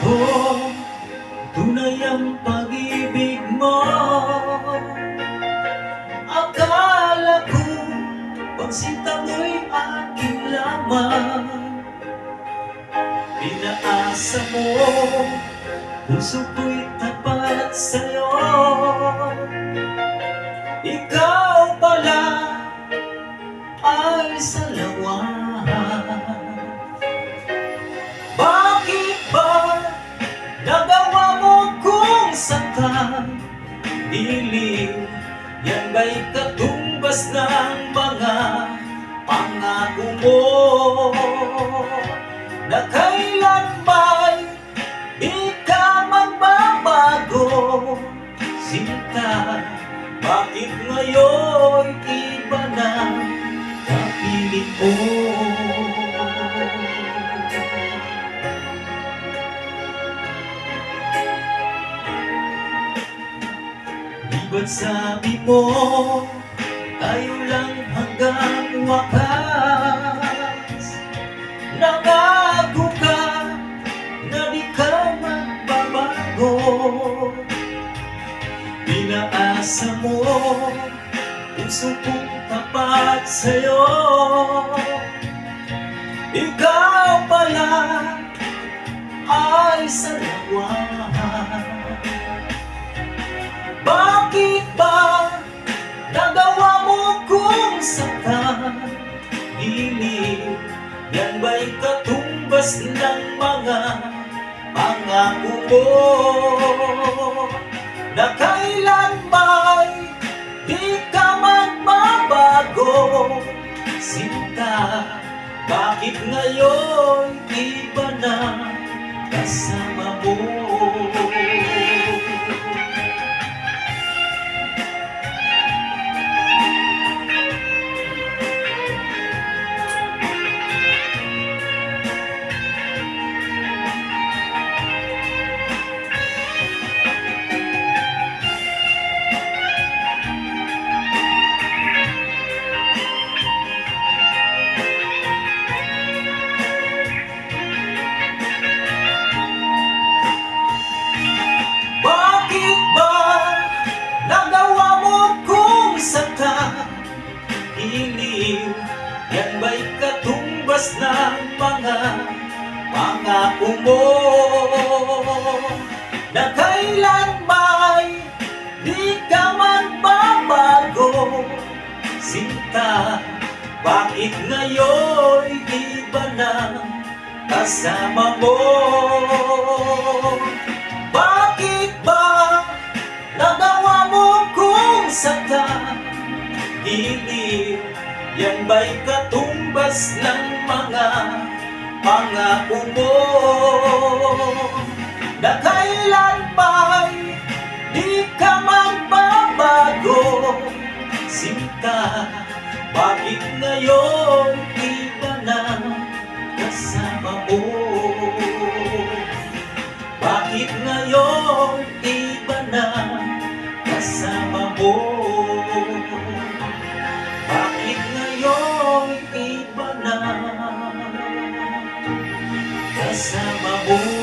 Ko tunay ang pag-ibig mo. Akala ko pagsinta mo'y aking lamang Pinaasa mo Puso ko'y tapat sa'yo Dilim, yan ba'y katumbas ng mga pangako mo? Na kailanman di ka magbabago? Sinta, bakit ngayon ba't sabi mo tayo lang hanggang wakas? Nangako ka na di ka magbabago. Pinaasa mo puso kong tapat sa'yo. Ikaw pala ay salawahan katumbas ng mga pangako mo? Na kailan ba'y di ka magbabago? Sinta, bakit ngayon iba na kasama mo? Pangako mo? Na kailan ba'y di ka magbabago? Sinta, bakit ngayon iba na kasama mo? Bakit ba nagawa mo kung saktan? Hindi, yan ba'y katumbas ng mga pangako mo? Na kailan ba'y di ka magbabago? Sinta, bakit ngayon iba na kasama mo? Bakit ngayon iba na kasama mo? Bakit ngayon iba na kasama mo?